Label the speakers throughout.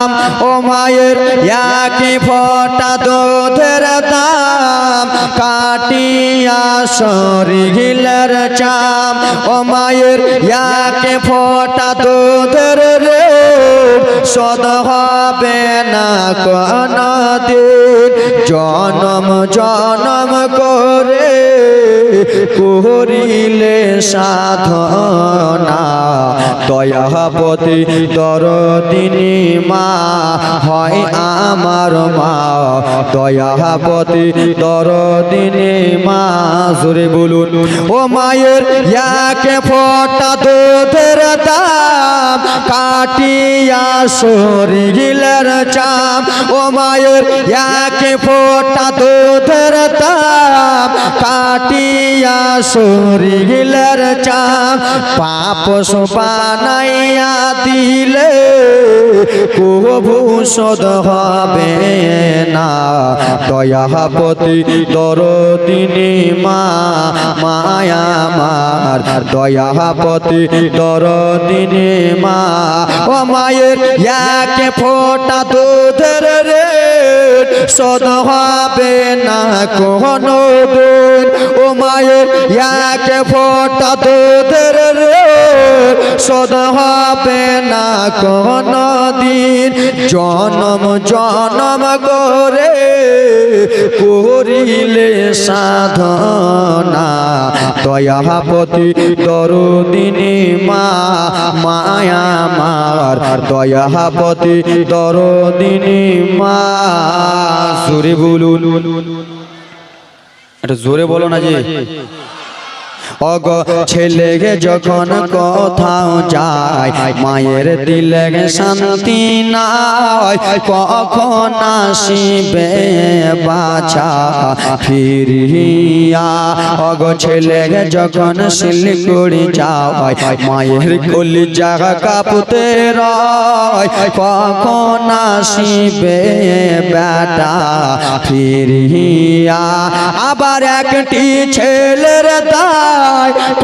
Speaker 1: ও মায়ের একই ফটা দুধের দাম। কাটিয়া সরিগিলের চাম, ও মায়ের একই ফটা দুধের রে সদ হবে না কোন জনম জনম করে করিলে সাধনা। দয়াপতি দরদিনী মা, হয় আমার মা। দয়াপতি দরদিনী মা, জোরে বলুন। ও মায়ের একে ফটা দুধের দাম। কাটিয়া সরিগিলের চাম ও মায়ের একে ফোটা দুধের দাম কাটিয়া সরিগিলের চাম পাপ সোপানাইয়া দিলে কবু শোধ হবে না। দয়াপতি দরদিনী মা মায়া মার। দয়াপতি দরদিনী মা ও মায়ের একে ফোটা দুধের রে শোধ হবে না কোনো দিন। ও মায়ের একে ফোটা দুধের রে শোধ হবে না কোনো দিন। জনম জনম করে করিলে সাধনা, দয়াপতি দরদিনী মা, মায়া মার। দয়াপতি দরদিনী মা, সুরে বলুন। এটা জোরে বলো না যে। অগ ছেলে যখন কোথাও যায়, মায়ের দিলে শান্তি নাই, কখন আসিবে বাছা? ফিরিয়া অগ ছেলে যখন শিলিগুড়ি যায়, মায়ের কলি জাগা কাপুতে রয়, কখন আসিবে বেটা? ফিরিয়া আবার একটি ছেলের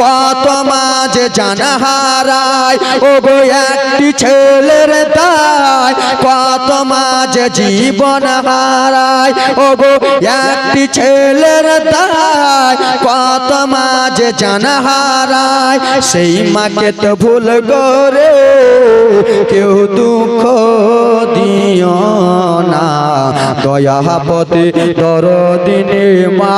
Speaker 1: কত মাঝে জানা হারায়। ও গো, একটি ছেলের দায় কত মাঝে জীবন হারায়। ও গো, একটি ছেলের দায় কত মাঝে জানা হারায়। সেই মাকে তো ভুল করে কেউ দুঃখ দয়াপতি দরদিনী মা,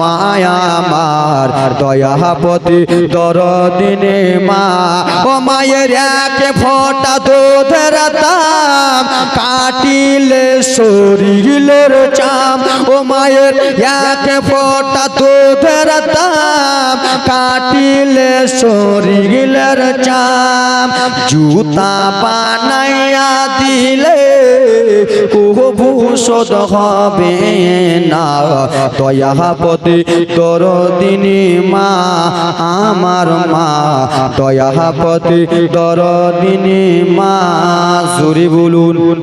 Speaker 1: মায়া মার। দয়াপতি দরদিনী মা, ও মায়ের এক ফোটা দুধের দাম। কাটিলে শরীরের চাম, ও মায়ের এক ফোটা দুধের দাম। কাটিলে শরীরের চাম। জুতা বানাইয়া দিলে কবু শোধ হবে না। দয়াপতি দিনী মা আমার মা। দয়াপতি দিনী মা জুরি বলুন।